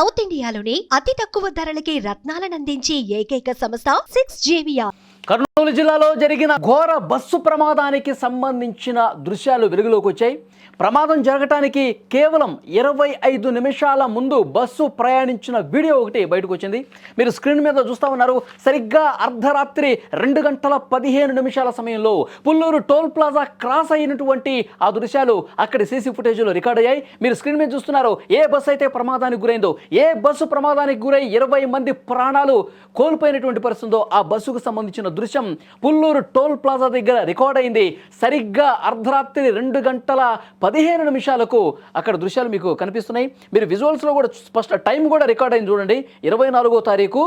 South ఇండియాలోని అతి తక్కువ ధరలకి రత్నాలనందించే ఏకైక సంస్థ సిక్స్ జేవియా కర్నూలు జిల్లాలో జరిగిన ఘోర బస్సు ప్రమాదానికి సంబంధించిన దృశ్యాలు వెలుగులోకి వచ్చాయి. ప్రమాదం జరగటానికి కేవలం ఇరవై ఐదు నిమిషాల ముందు బస్సు ప్రయాణించిన వీడియో ఒకటి బయటకు వచ్చింది. మీరు స్క్రీన్ మీద చూస్తా ఉన్నారు. సరిగ్గా అర్ధరాత్రి రెండు గంటల పదిహేను నిమిషాల సమయంలో పుల్లూరు టోల్ ప్లాజా క్రాస్ అయినటువంటి ఆ దృశ్యాలు అక్కడి సీసీ ఫుటేజ్లో రికార్డ్ అయ్యాయి. మీరు స్క్రీన్ మీద చూస్తున్నారు ఏ బస్సు అయితే ప్రమాదానికి గురైందో ఏ బస్సు ప్రమాదానికి గురై ఇరవై మంది ప్రాణాలు కోల్పోయినటువంటి పరిస్థితుందో ఆ బస్సుకు సంబంధించిన దృశ్యం పుల్లూరు టోల్ ప్లాజా దగ్గర రికార్డ్ అయింది. సరిగ్గా అర్ధరాత్రి రెండు గంటల పదిహేను నిమిషాలకు అక్కడ దృశ్యాలు మీకు కనిపిస్తున్నాయి. మీరు విజువల్స్లో కూడా స్పష్ట టైం కూడా రికార్డ్ అయింది చూడండి. ఇరవై నాలుగో తారీఖు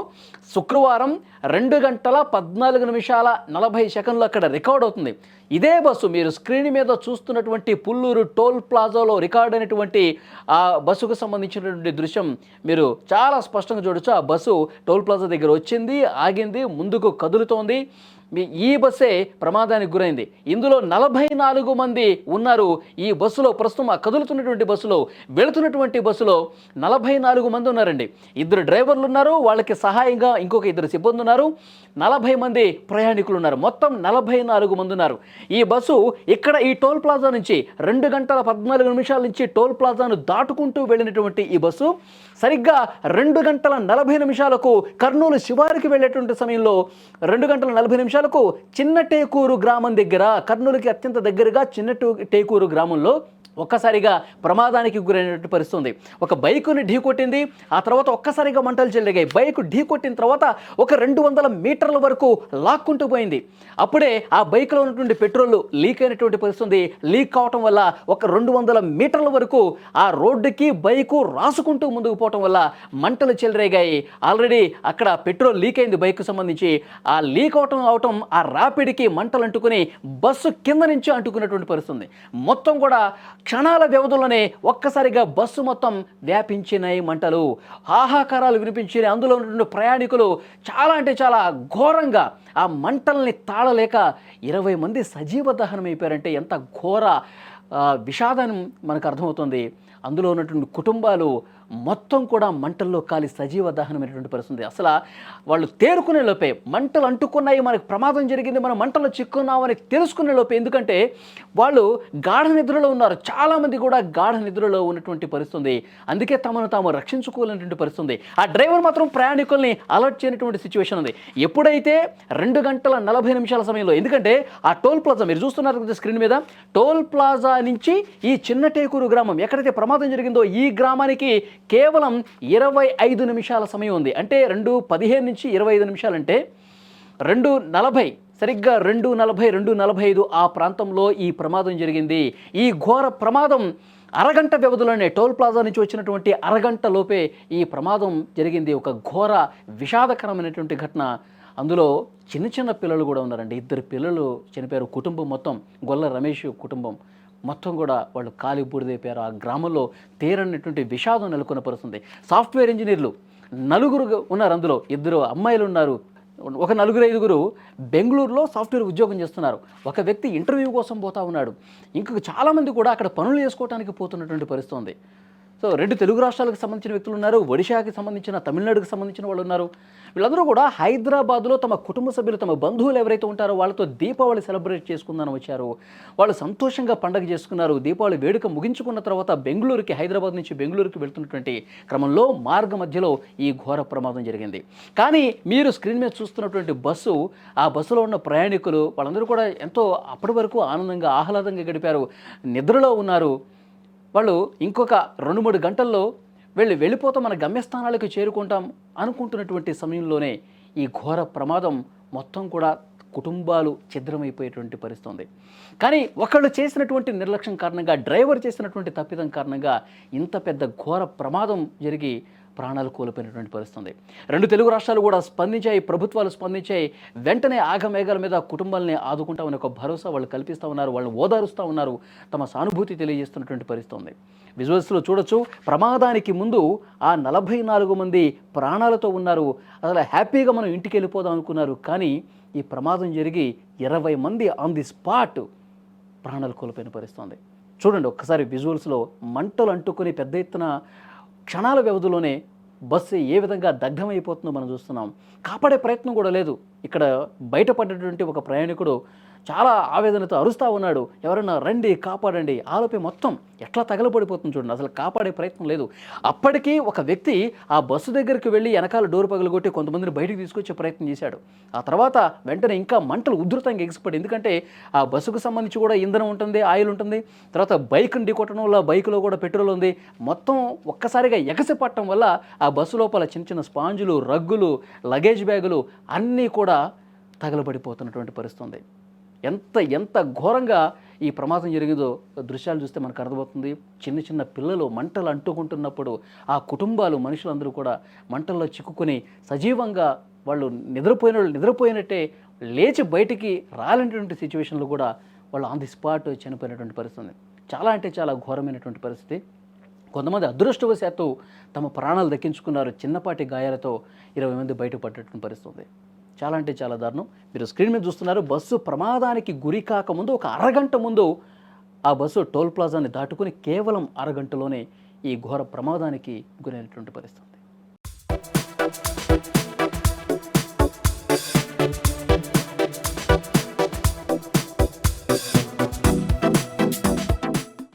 శుక్రవారం రెండు గంటల పద్నాలుగు నిమిషాల నలభై సెకండ్లు అక్కడ రికార్డ్ అవుతుంది. ఇదే బస్సు మీరు స్క్రీన్ మీద చూస్తున్నటువంటి పుల్లూరు టోల్ ప్లాజాలో రికార్డ్ అయినటువంటి ఆ బస్సుకు సంబంధించినటువంటి దృశ్యం మీరు చాలా స్పష్టంగా చూడొచ్చు. ఆ బస్సు టోల్ ప్లాజా దగ్గర వచ్చింది ఆగింది ముందుకు కదులుతోంది. మీ ఈ బస్సే ప్రమాదానికి గురైంది. ఇందులో నలభై నాలుగు మంది ఉన్నారు. ఈ బస్సులో ప్రస్తుతం ఆ కదులుతున్నటువంటి బస్సులో వెళుతున్నటువంటి బస్సులో నలభై నాలుగు మంది ఉన్నారండి. ఇద్దరు డ్రైవర్లు ఉన్నారు. వాళ్ళకి సహాయంగా ఇంకొక ఇద్దరు సిబ్బంది ఉన్నారు. నలభై మంది ప్రయాణికులు ఉన్నారు. మొత్తం నలభై నాలుగు మంది ఉన్నారు. ఈ బస్సు ఇక్కడ ఈ టోల్ ప్లాజా నుంచి రెండు గంటల పద్నాలుగు నిమిషాల నుంచి టోల్ ప్లాజాను దాటుకుంటూ వెళ్ళినటువంటి ఈ బస్సు సరిగ్గా రెండు గంటల నలభై నిమిషాలకు కర్నూలు శివారికి వెళ్ళేటువంటి సమయంలో రెండు గంటల నలభై నిమిషాలు చిన్న టేకూరు గ్రామం దగ్గర కర్నూలుకి అత్యంత దగ్గరగా చిన్న టేకూరు గ్రామంలో ఒక్కసారిగా ప్రమాదానికి గురైనటువంటి పరిస్థితి ఉంది. ఒక బైకుని ఢీకొట్టింది ఆ తర్వాత ఒక్కసారిగా మంటలు చెల్లిగాయి బైక్ ఢీకొట్టిన తర్వాత ఒక రెండు వందల మీటర్ల వరకు లాక్కుంటూ పోయింది. అప్పుడే ఆ బైక్లో ఉన్నటువంటి పెట్రోల్ లీక్ అయినటువంటి పరిస్థితి ఉంది. లీక్ అవటం వల్ల ఒక రెండు వందల మీటర్ల వరకు ఆ రోడ్డుకి బైకు రాసుకుంటూ ముందుకు పోవటం వల్ల మంటలు చెలరేగాయి. ఆల్రెడీ అక్కడ పెట్రోల్ లీక్ అయింది బైక్కు సంబంధించి. ఆ లీక్ అవటం అవటం ఆ రాపిడికి మంటలు అంటుకుని బస్సు కింద నుంచి అంటుకున్నటువంటి పరిస్థితి మొత్తం కూడా క్షణాల వ్యవధిలోనే ఒక్కసారిగా బస్సు మొత్తం వ్యాపించినాయి మంటలు. ఆహాకారాలు వినిపించిన అందులో ఉన్నటువంటి ప్రయాణికులు చాలా అంటే చాలా ఘోరంగా ఆ మంటల్ని తాళలేక ఇరవై మంది సజీవ దహనం అయిపోయారంటే ఎంత ఘోర విషాదం మనకు అర్థమవుతుంది. అందులో ఉన్నటువంటి కుటుంబాలు మొత్తం కూడా మంటల్లో కాలి సజీవ దహనమైనటువంటి పరిస్థితి అసలు వాళ్ళు తేరుకునే లోపే మంటలు అంటుకున్నాయి మనకు ప్రమాదం జరిగింది మనం మంటల్లో చిక్కున్నామని తెలుసుకునే లోపే. ఎందుకంటే వాళ్ళు గాఢ నిద్రలో ఉన్నారు. చాలామంది కూడా గాఢ నిద్రలో ఉన్నటువంటి పరిస్థితుంది. అందుకే తమను తాము రక్షించుకోలేనటువంటి పరిస్థితుంది. ఆ డ్రైవర్ మాత్రం ప్రయాణికుల్ని అలర్ట్ చేయనటువంటి సిచ్యువేషన్ ఉంది. ఎప్పుడైతే రెండు గంటల నలభై నిమిషాల సమయంలో ఎందుకంటే ఆ టోల్ ప్లాజా మీరు చూస్తున్నారు కదా స్క్రీన్ మీద టోల్ ప్లాజా నుంచి ఈ చిన్న టేకూరు గ్రామం ఎక్కడైతే ప్రమాదం జరిగిందో ఈ గ్రామానికి కేవలం ఇరవై ఐదు నిమిషాల సమయం ఉంది. అంటే రెండు పదిహేను నుంచి ఇరవై ఐదు నిమిషాలంటే రెండు నలభై సరిగ్గా రెండు నలభై రెండు నలభై ఐదు ఆ ప్రాంతంలో ఈ ప్రమాదం జరిగింది. ఈ ఘోర ప్రమాదం అరగంట వ్యవధిలోనే టోల్ ప్లాజా నుంచి వచ్చినటువంటి అరగంట లోపే ఈ ప్రమాదం జరిగింది. ఒక ఘోర విషాదకరమైనటువంటి ఘటన. అందులో చిన్న చిన్న పిల్లలు కూడా ఉన్నారండి. ఇద్దరు పిల్లలు చనిపోయారు. కుటుంబం మొత్తం గొల్ల రమేష్ కుటుంబం. మొత్తం కూడా వాళ్ళు కాలి బూడిదైపోయారు ఆ గ్రామంలో తీరనటువంటి విషాదం నెలకొన్న పరుస్తుంది సాఫ్ట్వేర్ ఇంజనీర్లు నలుగురు ఉన్నారు అందులో. ఇద్దరు అమ్మాయిలు ఉన్నారు. ఒక నలుగురు ఐదుగురు బెంగళూరులో సాఫ్ట్వేర్ ఉద్యోగం చేస్తున్నారు. ఒక వ్యక్తి ఇంటర్వ్యూ కోసం పోతా ఉన్నాడు. ఇంకొక చాలామంది కూడా అక్కడ పనులు చేసుకోవడానికి పోతున్నటువంటి పరిస్థితి ఉంది. సో రెండు తెలుగు రాష్ట్రాలకు సంబంధించిన వ్యక్తులు ఉన్నారు ఒడిశాకి సంబంధించిన తమిళనాడుకి సంబంధించిన వాళ్ళు ఉన్నారు. వీళ్ళందరూ కూడా హైదరాబాద్లో తమ కుటుంబ సభ్యులు తమ బంధువులు ఎవరైతే ఉంటారో వాళ్ళతో దీపావళి సెలబ్రేట్ చేసుకుందాని వచ్చారు. వాళ్ళు సంతోషంగా పండగ చేసుకున్నారు. దీపావళి వేడుక ముగించుకున్న తర్వాత బెంగళూరుకి హైదరాబాద్ నుంచి బెంగళూరుకి వెళ్తున్నటువంటి క్రమంలో మార్గ మధ్యలో ఈ ఘోర ప్రమాదం జరిగింది. కానీ మీరు స్క్రీన్ మీద చూస్తున్నటువంటి బస్సు ఆ బస్సులో ఉన్న ప్రయాణికులు వాళ్ళందరూ కూడా ఎంతో అప్పటి వరకు ఆనందంగా ఆహ్లాదంగా గడిపారు. నిద్రలో ఉన్నారు. వాళ్ళు ఇంకొక రెండు మూడు గంటల్లో వెళ్ళి వెళ్ళిపోతాం మన గమ్యస్థానాలకు చేరుకుంటాం అనుకుంటున్నటువంటి సమయంలోనే ఈ ఘోర ప్రమాదం మొత్తం కూడా కుటుంబాలు ఛిద్రమైపోయేటువంటి పరిస్థితి ఉంది కానీ ఒకళ్ళు చేసినటువంటి నిర్లక్ష్యం కారణంగా డ్రైవర్ చేసినటువంటి తప్పిదం కారణంగా ఇంత పెద్ద ఘోర ప్రమాదం జరిగి ప్రాణాలు కోల్పోయినటువంటి పరిస్థితి ఉంది రెండు తెలుగు రాష్ట్రాలు కూడా స్పందించాయి ప్రభుత్వాలు స్పందించాయి. వెంటనే ఆగమేఘాల మీద కుటుంబాలని ఆదుకుంటామని ఒక భరోసా వాళ్ళు కల్పిస్తూ ఉన్నారు వాళ్ళు ఓదారుస్తూ ఉన్నారు తమ సానుభూతి తెలియజేస్తున్నటువంటి పరిస్థితి ఉంది విజువల్స్లో చూడొచ్చు ప్రమాదానికి ముందు ఆ నలభై నాలుగు మంది ప్రాణాలతో ఉన్నారు. అసలు హ్యాపీగా మనం ఇంటికి వెళ్ళిపోదాం అనుకున్నారు కానీ ఈ ప్రమాదం జరిగి ఇరవై మంది ఆన్ ది స్పాట్ ప్రాణాలు కోల్పోయిన పరిస్థితి ఉంది చూడండి ఒక్కసారి విజువల్స్లో మంటలు అంటుకొని పెద్ద ఎత్తున క్షణాల వ్యవధిలోనే బస్సు ఏ విధంగా దగ్ధమైపోతుందో మనం చూస్తున్నాం. కాపాడే ప్రయత్నం కూడా లేదు. ఇక్కడ బయటపడ్డటువంటి ఒక ప్రయాణికుడు చాలా ఆవేదనతో అరుస్తూ ఉన్నాడు. ఎవరైనా రండి కాపాడండి. ఆలోపే మొత్తం ఎట్లా తగలబడిపోతుంది చూడండి. అసలు కాపాడే ప్రయత్నం లేదు. అప్పటికీ ఒక వ్యక్తి ఆ బస్సు దగ్గరికి వెళ్ళి వెనకాల డోర్ పగలగొట్టి కొంతమందిని బయటికి తీసుకొచ్చే ప్రయత్నం చేశాడు. ఆ తర్వాత వెంటనే ఇంకా మంటలు ఉధృతంగా ఎగిసిపడి ఎందుకంటే ఆ బస్సుకు సంబంధించి కూడా ఇంధనం ఉంటుంది ఆయిల్ ఉంటుంది. తర్వాత బైక్ని ఢీకొట్టడం వల్ల బైక్లో కూడా పెట్రోల్ ఉంది. మొత్తం ఒక్కసారిగా ఎగసి పట్టడం వల్ల ఆ బస్సు లోపల చిన్న చిన్న స్పాంజులు రగ్గులు లగేజ్ బ్యాగులు అన్నీ కూడా తగలబడిపోతున్నటువంటి పరిస్థితి ఉంది. ఎంత ఎంత ఘోరంగా ఈ ప్రమాదం జరిగిందో దృశ్యాలు చూస్తే మనకు అర్థమవుతుంది. చిన్న చిన్న పిల్లలు మంటలు అంటుకుంటున్నప్పుడు ఆ కుటుంబాలు మనుషులందరూ కూడా మంటల్లో చిక్కుకొని సజీవంగా వాళ్ళు నిద్రపోయిన వాళ్ళు నిద్రపోయినట్టే లేచి బయటికి రాలేనటువంటి సిచ్యువేషన్లో కూడా వాళ్ళు ఆన్ ది స్పాట్ చనిపోయినటువంటి పరిస్థితి చాలా అంటే చాలా ఘోరమైనటువంటి పరిస్థితి. కొంతమంది అదృష్టవశాత్తు తమ ప్రాణాలు దక్కించుకున్నారు. చిన్నపాటి గాయాలతో ఇరవై మంది బయటపడేటువంటి పరిస్థితి ఉంది. చాలా అంటే చాలా దారుణం. మీరు స్క్రీన్ మీద చూస్తున్నారు బస్సు ప్రమాదానికి గురి కాకముందు ఒక అరగంట ముందు ఆ బస్సు టోల్ ప్లాజాని దాటుకుని కేవలం అరగంటలోనే ఈ ఘోర ప్రమాదానికి గురైనటువంటి పరిస్థితి.